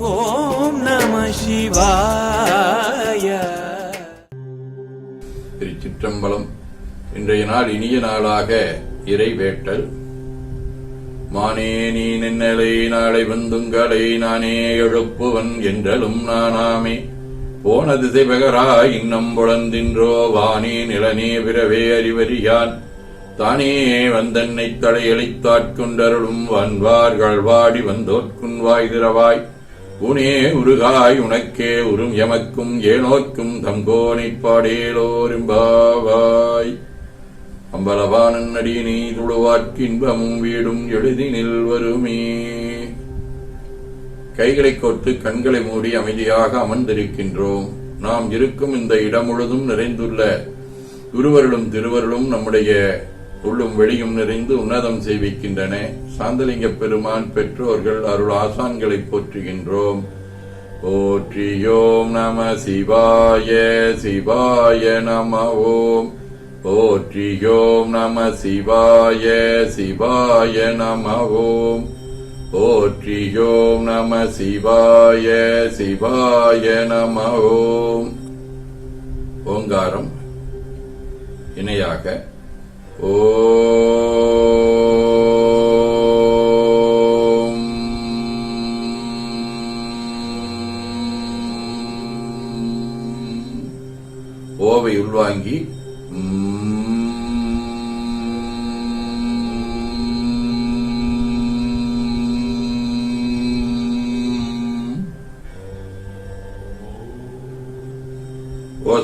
ஓம் நம சிவாய. திருச்சிற்றம்பலம். இன்றைய நாள் இனிய நாளாக இறைவேட்டல். மானே நீ நின்னலை நாளை வந்துங்களை நானே எழுப்புவன் என்றலும் நானாமே. போன திசைபகராய் இன்னம் புலந்தின்றோ வானே நிலனே பிறவே அறிவறியான். தானே வந்தன்னை தலையளித்தாட்கொண்டருளும் வன்வார்கள் வாடி வந்தோற்குன் வாய் திறவாய். உனே உருகாய் உனக்கே உறும் எமக்கும் ஏனோக்கும் தங்கோனைப் பாடேலோரும்பாவாய் அம்பலவானன் அடி நீ துழுவார்க்கின்பமும் வீடும் எழுதி நில்வருமே கைகளை கோர்த்து கண்களை மூடி அமைதியாக அமர்ந்திருக்கின்றோம். நாம் இருக்கும் இந்த இடம் முழுதும் நிறைந்துள்ள குருவருளும் திருவருளும் நம்முடைய உள்ளும் வெளியும் நிறைந்து உன்னதம் செய்விக்கின்றன. சாந்தலிங்க பெருமான் பெற்றோர்கள் அருள் ஆசான்களை போற்றுகின்றோம். போற்றியோம் நம சிவாய சிவாய நம ஓம் போற்றியோம் நம சிவாய சிவாய நம ஓம் போற்றியோம் நம சிவாய சிவாய நம ஓம் ஓங்காரம் இணையாக ஓம். ஓவை உள்வாங்கி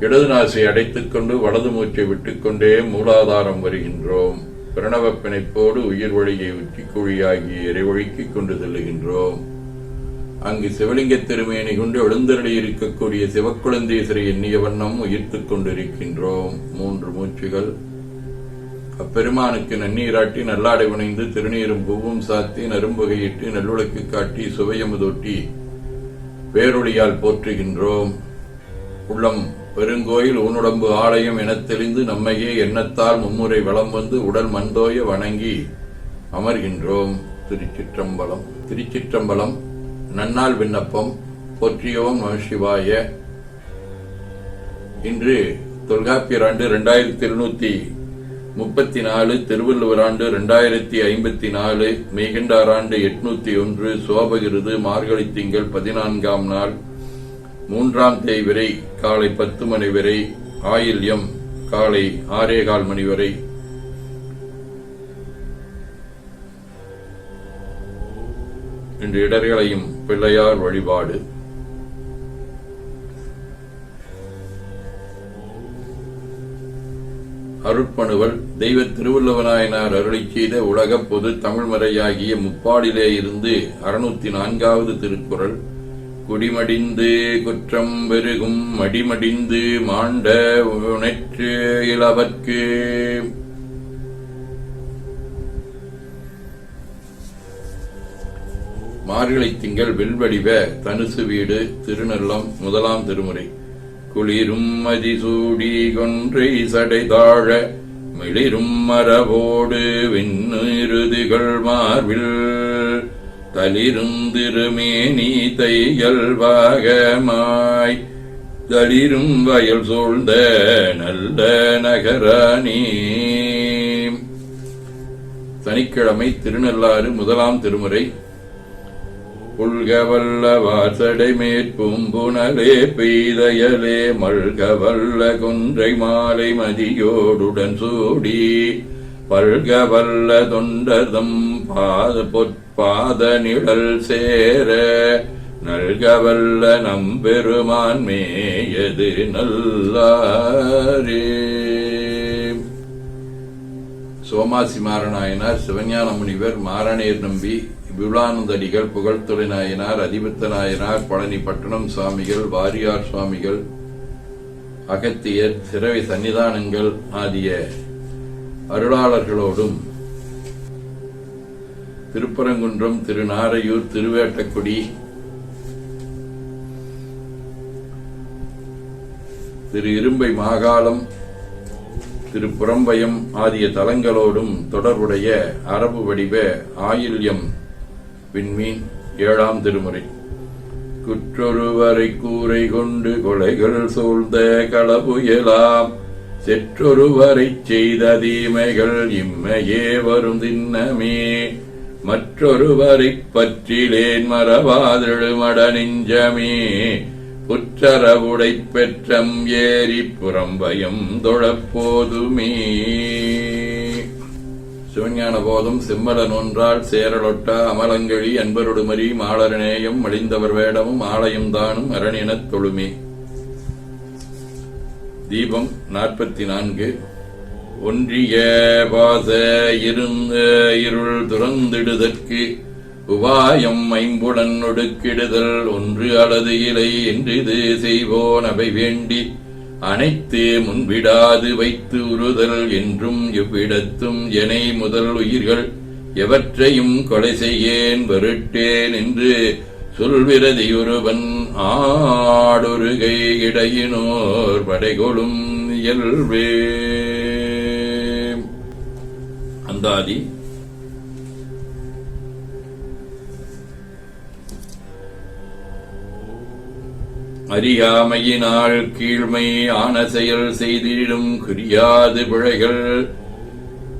இடது நாசை அடைத்துக் கொண்டு வலது மூச்சை விட்டுக்கொண்டே மூலாதாரம் வருகின்றோம். பிரணவ பிணைப்போடு உயிர் வழியை உச்சிக்குழியாகி இறைவழிக்கு கொண்டு செல்லுகின்றோம். அங்கு சிவலிங்க திருமேனி கொண்டு எழுந்தருளி இருக்கக்கூடிய சிவக்குழந்தேசரை எண்ணிய வண்ணம் உயிர்த்துக் கொண்டிருக்கின்றோம். மூன்று மூச்சுகள். அப்பெருமானுக்கு நன்னீராட்டி நல்லாடை உணைந்து திருநீரும் பூவும் சாத்தி நரும்புகையிட்டு நல்லுழக்கு காட்டி சுவையமுதொட்டி பேரொழியால் போற்றுகின்றோம். உள்ளம் பெருங்கோயில் ஊனுடம்பு ஆலயம் எனத் தெளிந்து நம்மையே எண்ணத்தால் மும்முறை வலம் வந்து உடல் மந்தோய வணங்கி அமர்கின்றோம். திருச்சிற்றம்பலம். திருச்சிற்றம்பலம் நன்னாள் விண்ணப்பம் போற்றியோம் நம சிவாய. இன்று தொல்காப்பியர் ஆண்டு இரண்டாயிரத்தி இருநூத்தி முப்பத்தி நாலு திருவள்ளுவர் ஆண்டு இரண்டாயிரத்தி ஐம்பத்தி நாலு மெய்கண்டார் ஆண்டு எட்நூத்தி ஒன்று சோபகிருது மார்கழி திங்கள் பதினான்காம் நாள் மூன்றாம் தேதி வரை காலை பத்து மணி வரை ஆயில்யம் காலை ஆறே கால் மணி வரை. இன்று இடர்களையும் பிள்ளையார் வழிபாடு. அருட்பணுவல் தெய்வ திருவள்ளுவநாயனார் அருளை செய்த உலக பொது தமிழ்மறையாகிய முப்பாடிலே இருந்து அறுநூத்தி நான்காவது திருக்குறள் குடிமடிந்து குற்றம் பெருகும் மடிமடிந்து மாண்ட உணற்று இளவர்க்கு மார்கழி திங்கள் வெல்வடிவ தனுசு வீடு திருநெல்லம் முதலாம் திருமுறை. குளிரும் மதிசூடி கொன்றை சடை தாழ மிளிரும் மரபோடு விண்ணிருதிகள் மார்பில் தளிருந்திருமேனி தையல்வாகமாய் தளிரும் வயல் சூழ்ந்த நல்ல நகராணி. சனிக்கிழமை திருநள்ளாறு முதலாம் திருமுறை. உள்கவல்ல வாசடை மேற்பும்புணலே பெய்தயலே மல்கவல்ல குன்றை மாலை மதியோடுடன் சூடி பல்க வல்ல தொண்டர்தம் பாத பாத நிழல் சேர நல்கவல்ல நம்பெருமான் மேயது நல்லாரே. சோமாசி மாரநாயனார் சிவஞான முனிவர் மாரணேர் நம்பி விபுலானந்தடிகள் புகழ்துறை நாயனார் அதிபத்த நாயனார் பழனி பட்டணம் சுவாமிகள் வாரியார் சுவாமிகள் அகத்தியர் சிறவை சன்னிதானங்கள் ஆகிய அருளாளர்களோடும் திருப்பரங்குன்றம் திருநாரையூர் திருவேட்டக்குடி. திரு இரும்பை மாகாளம் திரு புறம்பயம் ஆகிய தலங்களோடும் தொடர்புடைய அரபு வடிவ ஆயில்யம் விண்மீன் ஏழாம் திருமுறை. குற்றொருவரை கூரை கொண்டு கொலைகள் சூழ்ந்த களபுயலாம் செற்றொருவரைச் செய்த தீமைகள் இம்மையே வரும் தின்னமே. மற்றொருவரை பற்றிலேன் மறவாதெழுமட நெஞ்சமே புற்றரவுடை பெற்றம் ஏறி புறம்பயம் தொழப்போதுமே சிவஞான போதும் சிம்மலன் ஒன்றால் சேரலொட்ட அமலங்கழி அன்பருடுமரி மாளரநேயம் மலிந்தவர் வேடமும் ஆலயம் தானும் அரணினத் தொழுமே. தீபம் நாற்பத்தி நான்கு. ஒன்றிய பாச இருந்த இருள் துறந்திடுதற்கு உபாயம் ஐம்புடன் ஒடுக்கிடுதல் ஒன்று அளது இலை என்றிது செய்வோன் அவை வேண்டி அனைத்து முன்விடாது வைத்து உறுதல் என்றும் இவ்விடத்தும் எனை முதல் உயிர்கள் எவற்றையும் கொலை செய்யேன் வருட்டேன் என்று சொல்விரதி ஒருவன் ஆடொருகை இடையினோர் படைகொளும் இயல்பே. அந்தாதி அறியாமையினால் கீழ்மை ஆன செயல் செய்திடும் குறியாது பிழைகள்.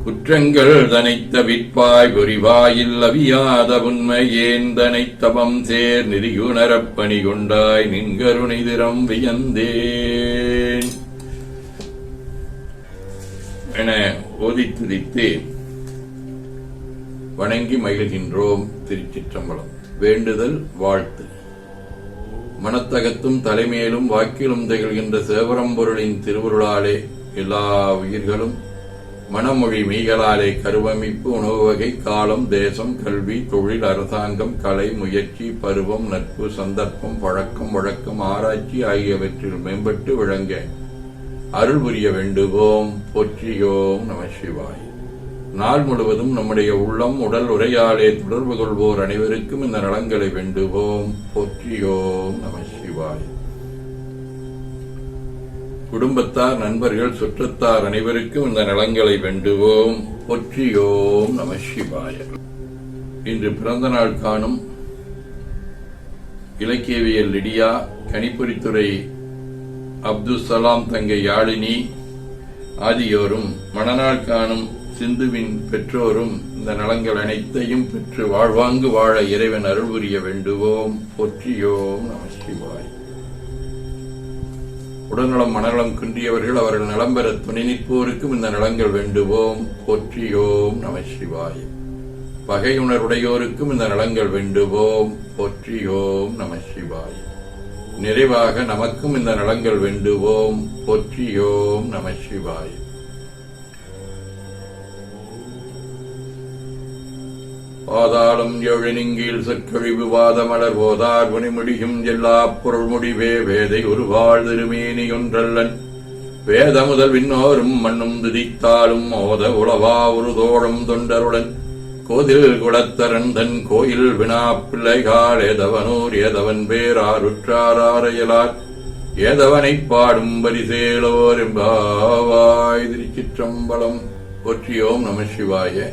குற்றங்கள் தனைத்த விற்பாய் பொறிவாயில் அவியாத உண்மை ஏன் தனைத்தவம் சேர் நெறியுணரப் பணி கொண்டாய் நின்கருணை திறம் வியந்தேன். என ஓதித் வணங்கி மகிழ்கின்றோம் திருச்சிற்றம்பலம். வேண்டுதல் வாழ்த்து. மனத்தகத்தும் தலைமையிலும் வாக்கிலும் திகழ்கின்ற சேவரம்பொருளின் திருவுருளாலே எல்லா உயிர்களும் மனமொழி மெய்களாலே கருவமைப்பு உணவு வகை காலம் தேசம் கல்வி தொழில் அரசாங்கம் கலை முயற்சி பருவம் நட்பு சந்தர்ப்பம் பழக்கம் வழக்கம் ஆராய்ச்சி ஆகியவற்றில் மேம்பட்டு விளங்க அருள் புரிய வேண்டுவோம். போற்றியோம் நம சிவாய். நாள் முழுவதும் நம்முடைய உள்ளம் உடல் உரையாலே தொடர்பு கொள்வோர் அனைவருக்கும் இந்த நலங்களை வேண்டுவோம். போற்றியோம் நம சிவாய். குடும்பத்தார் நண்பர்கள் சுற்றத்தார் அனைவருக்கும் இந்த நலங்களை வேண்டுவோம். போற்றியோம் நம சிவாய. இன்று பிறந்த நாள் காணும் இலக்கியவியல் லிடியா கணிப்பொறித்துறை அப்துல் சலாம் தங்கை யாழினி ஆகியோரும் மணநாள் காணும் சிந்துவின் பெற்றோரும் இந்த நலங்கள் அனைத்தையும் பெற்று வாழ்வாங்கு வாழ இறைவன் அருள் புரிய வேண்டுவோம். போற்றியோம் நம சிவாய். உடல்நலம் மனநலம் குன்றியவர்கள் அவர்கள் நலம் பெற துணை நிற்போருக்கும் இந்த நலங்கள் வேண்டுவோம். போற்றியோம் நம சிவாய். பகையுணர்வுடையோருக்கும் இந்த நலங்கள் வேண்டுவோம். போற்றியோம் நம சிவாய். நிறைவாக நமக்கும் இந்த நலங்கள் வேண்டுவோம். போற்றியோம் நம சிவாய். பாதாளம் எழுநிங்கில் செக்கழிவு வாதமலர் போதார் முடியும் எல்லா பொருள் முடிவே வேதை ஒரு வாழ் திருமேனி ஒன்றல்லன். வேத முதல் விண்ணோரும் மண்ணும் துதித்தாலும் ஓத உளவா ஒரு தோழம் தொண்டருடன். கோதில் குலத்தரன் தன் கோயில் வினா பிள்ளைகால் ஏதவனூர் ஏதவன் பேராருற்றாரையலார் ஏதவனை பாடும் பரிசேலோர் எம்பாவாய் திருச்சிற்றம்பலம். ஒற்றியோம் நம சிவாய.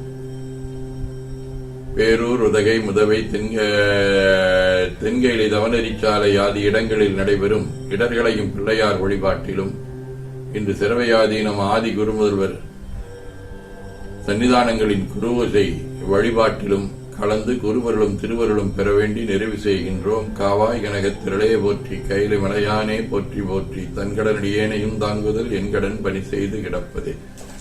பேரூர் உதகை முதவை தென்க தென்கையிலை தவனரிச்சாலை ஆதி இடங்களில் நடைபெறும் இடர்களையும் பிள்ளையார் வழிபாட்டிலும் இன்று சிறவையாதீனம் ஆதி குருமுதல்வர் சன்னிதானங்களின் குருவசை வழிபாட்டிலும் கலந்து குருவருளும் திருவருளும் பெற வேண்டி நிறைவு செய்கின்றோம். காவாய் கனகத்திரளே போற்றி கையில மலையானே போற்றி போற்றி தன்கடனடியேனையும் தாங்குதல் என்கடன் பணி செய்து கிடப்பதே.